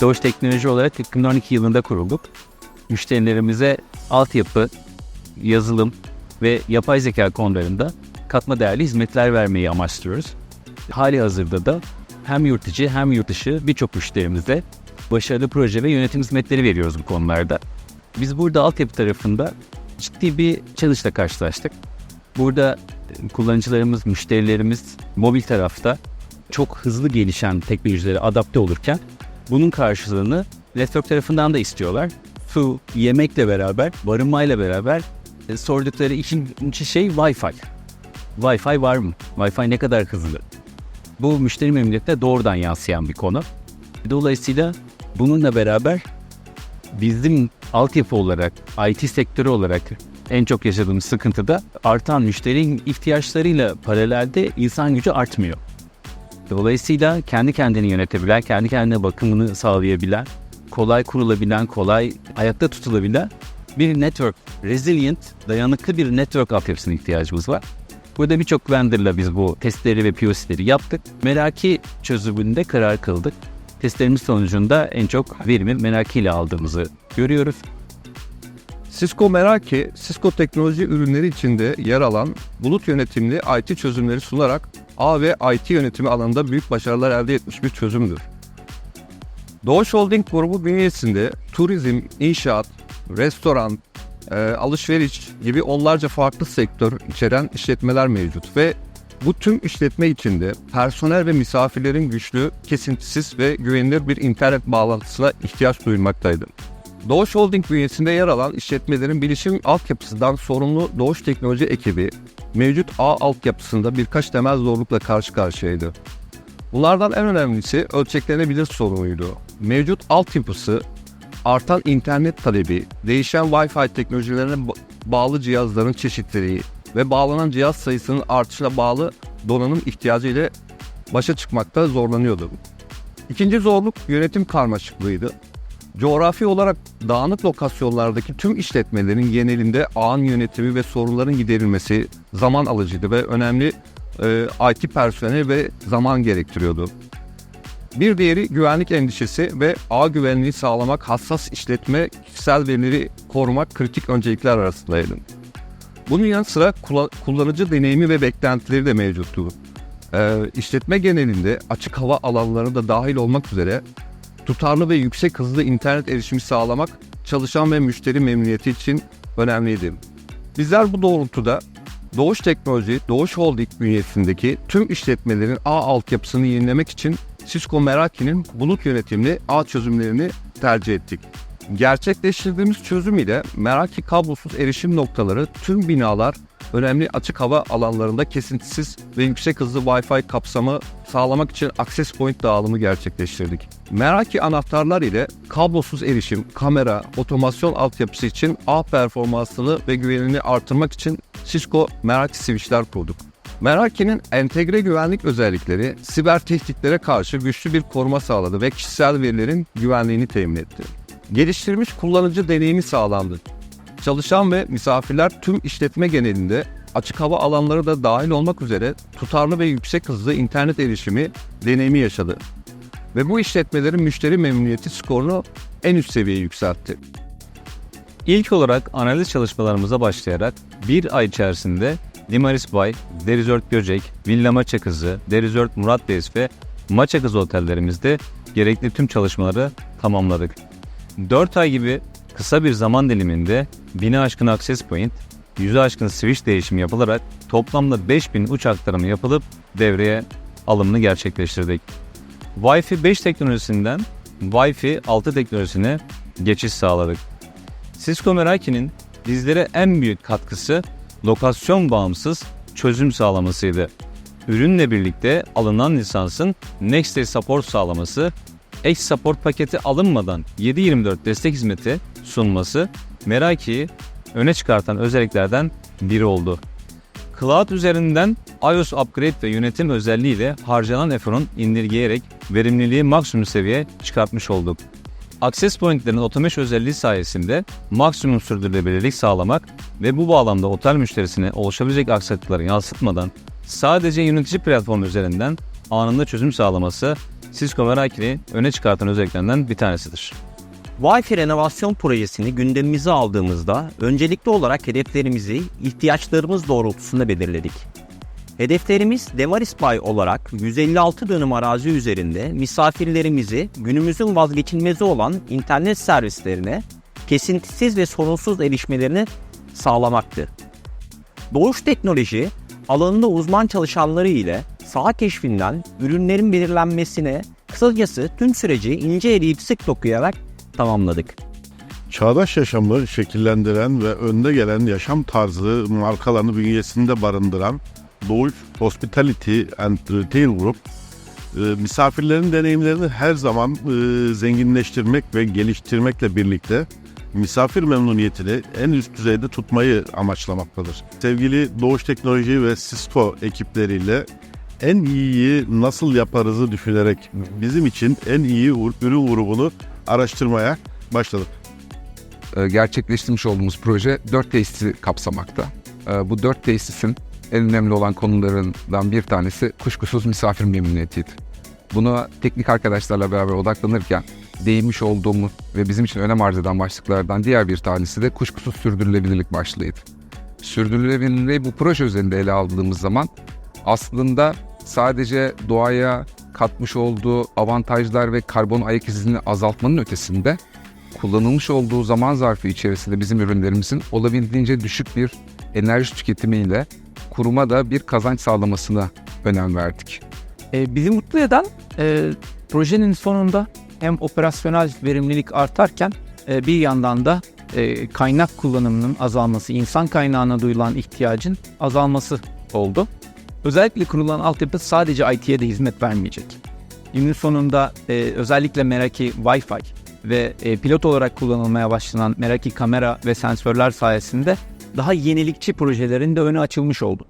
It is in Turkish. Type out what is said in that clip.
Doğuş Teknoloji olarak 2012 yılında kurulduk. Müşterilerimize altyapı, yazılım ve yapay zeka konularında katma değerli hizmetler vermeyi amaçlıyoruz. Hali hazırda da hem yurt içi hem yurt dışı birçok müşterimize başarılı proje ve yönetim hizmetleri veriyoruz bu konularda. Biz burada altyapı tarafında ciddi bir çalışla karşılaştık. Burada kullanıcılarımız, müşterilerimiz mobil tarafta çok hızlı gelişen teknolojilere adapte olurken bunun karşılığını network tarafından da istiyorlar. Su, yemekle beraber, barınmayla beraber e, sordukları ikinci şey Wi-Fi. Wi-Fi var mı? Wi-Fi ne kadar hızlı? Bu müşteri memnuniyetine doğrudan yansıyan bir konu. Dolayısıyla bununla beraber bizim altyapı olarak, IT sektörü olarak en çok yaşadığımız sıkıntı da artan müşterinin ihtiyaçlarıyla paralelde insan gücü artmıyor. Dolayısıyla kendi kendini yönetebilen, kendi kendine bakımını sağlayabilen, kolay kurulabilen, kolay ayakta tutulabilen bir network, resilient, dayanıklı bir network altyapısına ihtiyacımız var. Burada birçok vendorla biz bu testleri ve POC'leri yaptık. Meraki çözümünde karar kıldık. Testlerimiz sonucunda en çok verimi Meraki ile aldığımızı görüyoruz. Cisco Meraki, Cisco teknoloji ürünleri içinde yer alan bulut yönetimli IT çözümleri sunarak A ve IT yönetimi alanında büyük başarılar elde etmiş bir çözümdür. Doğuş Holding grubu bünyesinde turizm, inşaat, restoran, e, alışveriş gibi onlarca farklı sektör içeren işletmeler mevcut ve bu tüm işletme içinde personel ve misafirlerin güçlü, kesintisiz ve güvenilir bir internet bağlantısına ihtiyaç duyulmaktaydı. Doğuş Holding bünyesinde yer alan işletmelerin bilişim altyapısından sorumlu Doğuş Teknoloji ekibi mevcut ağ altyapısında birkaç temel zorlukla karşı karşıyaydı. Bunlardan en önemlisi ölçeklenebilir sorunuydu. Mevcut altyapısı, artan internet talebi, değişen Wi-Fi teknolojilerine ba- bağlı cihazların çeşitliliği ve bağlanan cihaz sayısının artışına bağlı donanım ihtiyacı ile başa çıkmakta zorlanıyordu. İkinci zorluk yönetim karmaşıklığıydı. Coğrafi olarak dağınık lokasyonlardaki tüm işletmelerin genelinde ağın yönetimi ve sorunların giderilmesi zaman alıcıydı ve önemli e, IT personeli ve zaman gerektiriyordu. Bir diğeri güvenlik endişesi ve ağ güvenliği sağlamak, hassas işletme, kişisel verileri korumak kritik öncelikler arasındaydı. Bunun yanı sıra kullanıcı deneyimi ve beklentileri de mevcuttu. Ee, işletme genelinde açık hava alanları da dahil olmak üzere tutarlı ve yüksek hızlı internet erişimi sağlamak çalışan ve müşteri memnuniyeti için önemliydi. Bizler bu doğrultuda Doğuş Teknoloji, Doğuş Holding bünyesindeki tüm işletmelerin ağ altyapısını yenilemek için Cisco Meraki'nin bulut yönetimli ağ çözümlerini tercih ettik. Gerçekleştirdiğimiz çözüm ile Meraki kablosuz erişim noktaları tüm binalar önemli açık hava alanlarında kesintisiz ve yüksek hızlı Wi-Fi kapsamı sağlamak için access point dağılımı gerçekleştirdik. Meraki anahtarlar ile kablosuz erişim, kamera, otomasyon altyapısı için ağ performansını ve güvenini artırmak için Cisco Meraki switchler kurduk. Meraki'nin entegre güvenlik özellikleri siber tehditlere karşı güçlü bir koruma sağladı ve kişisel verilerin güvenliğini temin etti. Geliştirilmiş kullanıcı deneyimi sağlandı. Çalışan ve misafirler tüm işletme genelinde açık hava alanları da dahil olmak üzere tutarlı ve yüksek hızlı internet erişimi deneyimi yaşadı. Ve bu işletmelerin müşteri memnuniyeti skorunu en üst seviyeye yükseltti. İlk olarak analiz çalışmalarımıza başlayarak bir ay içerisinde Limaris Bay, Derizört Göcek, Villa Maça Kızı, Derizört Murat Beyz ve Maça Kızı otellerimizde gerekli tüm çalışmaları tamamladık. 4 ay gibi kısa bir zaman diliminde 1000'e aşkın access point, 100'e aşkın switch değişimi yapılarak toplamda 5000 uç aktarımı yapılıp devreye alımını gerçekleştirdik. Wi-Fi 5 teknolojisinden Wi-Fi 6 teknolojisine geçiş sağladık. Cisco Meraki'nin bizlere en büyük katkısı lokasyon bağımsız çözüm sağlamasıydı. Ürünle birlikte alınan lisansın Next Day Support sağlaması, X Support paketi alınmadan 7/24 destek hizmeti sunması Meraki'yi öne çıkartan özelliklerden biri oldu. Cloud üzerinden iOS upgrade ve yönetim özelliğiyle harcanan eforun indirgeyerek verimliliği maksimum seviyeye çıkartmış olduk. Access Point'lerin otomesh özelliği sayesinde maksimum sürdürülebilirlik sağlamak ve bu bağlamda otel müşterisine oluşabilecek aksaklıkları yansıtmadan sadece yönetici platformu üzerinden anında çözüm sağlaması Cisco Meraki'ni öne çıkartan özelliklerinden bir tanesidir. Wi-Fi renovasyon projesini gündemimize aldığımızda öncelikli olarak hedeflerimizi ihtiyaçlarımız doğrultusunda belirledik. Hedeflerimiz Demaris Bay olarak 156 dönüm arazi üzerinde misafirlerimizi günümüzün vazgeçilmezi olan internet servislerine kesintisiz ve sorunsuz erişmelerini sağlamaktı. Doğuş Teknoloji, alanında uzman çalışanları ile saha keşfinden ürünlerin belirlenmesine, kısacası tüm süreci ince eleyip sık dokuyarak tamamladık. Çağdaş yaşamı şekillendiren ve önde gelen yaşam tarzı markalarını bünyesinde barındıran Doğuş Hospitality and Retail Group, e, misafirlerin deneyimlerini her zaman e, zenginleştirmek ve geliştirmekle birlikte misafir memnuniyetini en üst düzeyde tutmayı amaçlamaktadır. Sevgili Doğuş Teknoloji ve Cisco ekipleriyle en iyiyi nasıl yaparızı düşünerek bizim için en iyi ürün grubunu araştırmaya başladık. e, gerçekleştirmiş olduğumuz proje 4 tesisi kapsamakta. E, Bu 4 tesisin en önemli olan konularından bir tanesi kuşkusuz misafir memnuniyetiydi. Buna teknik arkadaşlarla beraber odaklanırken değinmiş olduğumuz ve bizim için önem arz eden başlıklardan diğer bir tanesi de kuşkusuz sürdürülebilirlik başlığıydı. Sürdürülebilirliği bu proje üzerinde ele aldığımız zaman aslında sadece doğaya katmış olduğu avantajlar ve karbon ayak izini azaltmanın ötesinde kullanılmış olduğu zaman zarfı içerisinde bizim ürünlerimizin olabildiğince düşük bir enerji tüketimiyle kuruma da bir kazanç sağlamasına önem verdik. E, bizi mutlu eden e, projenin sonunda hem operasyonel verimlilik artarken e, bir yandan da e, kaynak kullanımının azalması, insan kaynağına duyulan ihtiyacın azalması oldu. Özellikle kurulan altyapı sadece IT'ye de hizmet vermeyecek. Günün sonunda e, özellikle Meraki Wi-Fi ve e, pilot olarak kullanılmaya başlanan Meraki kamera ve sensörler sayesinde daha yenilikçi projelerin de önü açılmış oldu.